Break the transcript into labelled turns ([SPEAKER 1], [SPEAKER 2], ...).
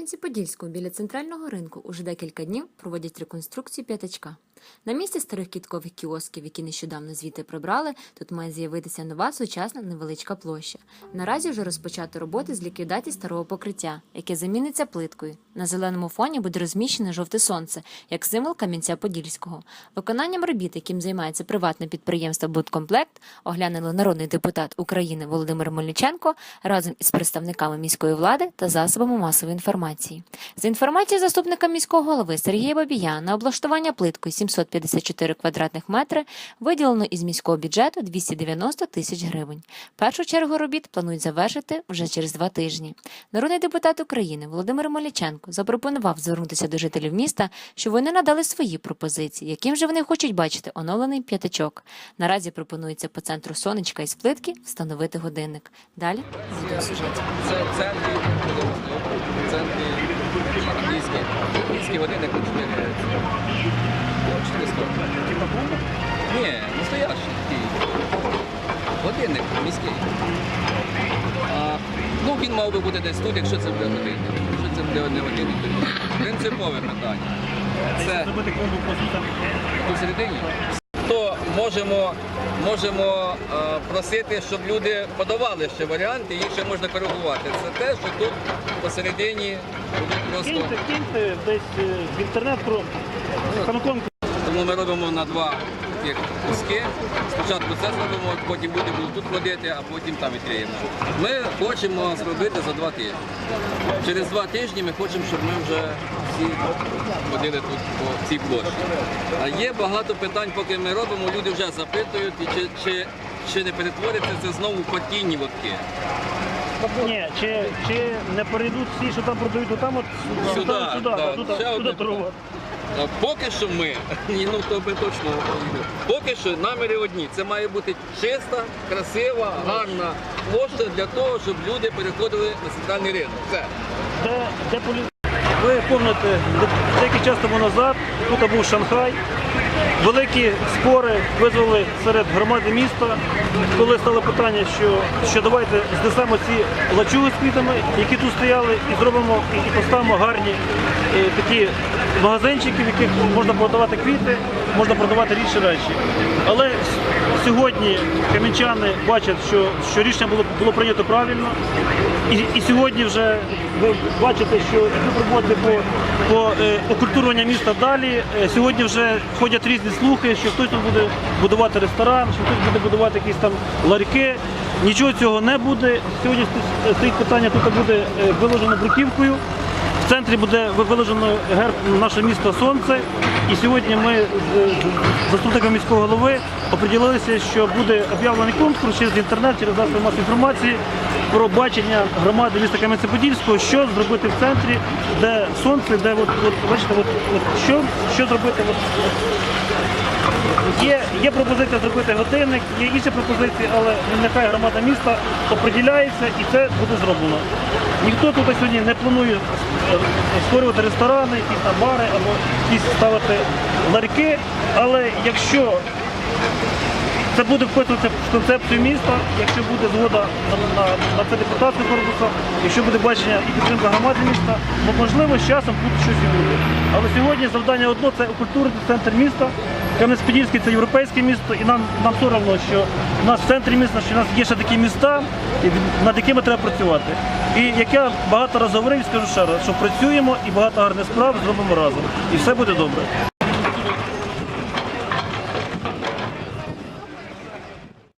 [SPEAKER 1] Кам'янці-Подільському біля центрального ринку уже декілька днів проводять реконструкцію п'ятачка. На місці старих кіткових кіосків, які нещодавно звідти прибрали, тут має з'явитися нова сучасна невеличка площа. Наразі вже розпочато роботи з ліквідації старого покриття, яке заміниться плиткою. На зеленому фоні буде розміщене жовте сонце, як символ Кам'янця-Подільського. Виконанням робіт, яким займається приватне підприємство «Будкомплект», оглянули народний депутат України Володимир Мельниченко разом із представниками міської влади та засобами масової інформації. За інформацією заступника міського голови Сергія Бабія, на облаштування плиткою 754 квадратних метри виділено із міського бюджету 290 тисяч гривень. Першу чергу робіт планують завершити вже через два тижні. Народний депутат України Володимир Мельниченко запропонував звернутися до жителів міста, щоб вони надали свої пропозиції, яким же вони хочуть бачити оновлений п'ятачок. Наразі пропонується по центру сонечка із плитки встановити годинник. Далі відеосюжет.
[SPEAKER 2] Це в центрі, в центрі англійський, англійський годинник на 4 400. Ні, настоящий такий. Годинник міський. А, ну, він мав би бути десь тут, якщо це буде годинник. Якщо це буде не годинник, то принципове питання. Це
[SPEAKER 3] Зробити клумбу просто так.
[SPEAKER 2] посередині. То можемо, можемо е, просити, щоб люди подавали ще варіанти, їх ще можна коригувати. Це те, що тут посередині будуть просто.
[SPEAKER 3] Киньте, киньте десь е, в інтернет про Ханконг.
[SPEAKER 2] Тому ми робимо на два куски. Спочатку це зробимо, потім будуть тут ходити, а потім там відкриємо. Ми хочемо зробити за два тижні. Через два тижні ми хочемо, щоб ми вже всі ходили тут по цій площі. А є багато питань, поки ми робимо, люди вже запитують, чи, чи, чи не перетвориться це знову в партійні лотки.
[SPEAKER 3] Ні, чи, чи не перейдуть всі, що там продають, отам от
[SPEAKER 2] Сюди,
[SPEAKER 3] сюди, сюди,
[SPEAKER 2] да,
[SPEAKER 3] туди,
[SPEAKER 2] ще
[SPEAKER 3] туди
[SPEAKER 2] одне
[SPEAKER 3] торгувати.
[SPEAKER 2] Поки що ми, ні, ну то би точно, поки що наміри одні. Це має бути чиста, красива, гарна площа для того, щоб люди переходили на центральний ринок. Все.
[SPEAKER 3] Де, де полі... Ви пам'ятаєте, деякий час тому назад тут був Шанхай. Великі спори визвали серед громади міста, коли стало питання, що, що давайте знесемо ці лачуги з квітами, які тут стояли, і зробимо і, поставимо гарні і, такі магазинчики, в яких можна продавати квіти, можна продавати рідші речі. Але сьогодні кам'янчани бачать, що, що рішення було, було прийнято правильно. І, і сьогодні вже ви бачите, що йдуть роботи по, по е, окультурюванню міста далі. Е, сьогодні вже ходять різні слухи, що хтось тут буде будувати ресторан, що хтось буде будувати якісь там ларьки. Нічого цього не буде. Сьогодні стоїть питання, тут буде е, виложено бруківкою. В центрі буде виложено герб наше місто Сонце. І сьогодні ми з з заступником міського голови оприділилися, що буде об'явлений конкурс через інтернет, через засоби масової інформації про бачення громади міста Кам'янця-Подільського, що зробити в центрі, де сонце, де от, от бачите, от, от що, що зробити. От, Є, є пропозиція зробити годинник, є інші пропозиції, але нехай громада міста оприділяється і це буде зроблено. Ніхто тут сьогодні не планує е, створювати ресторани, якісь там бари або якісь ставити ларьки, але якщо це буде вписуватися в концепцію міста, якщо буде згода на, на, на це депутатське корпуса, якщо буде бачення і підтримка громади міста, бо можливо з часом тут щось і буде. Але сьогодні завдання одно це окультурити центр міста. Кам'янець-Подільський це європейське місто, і нам, нам соромно, що в нас в центрі міста, що в нас є ще такі міста, над якими треба працювати. І як я багато разів говорив, скажу ще раз, що працюємо і багато гарних справ зробимо разом. І все буде добре.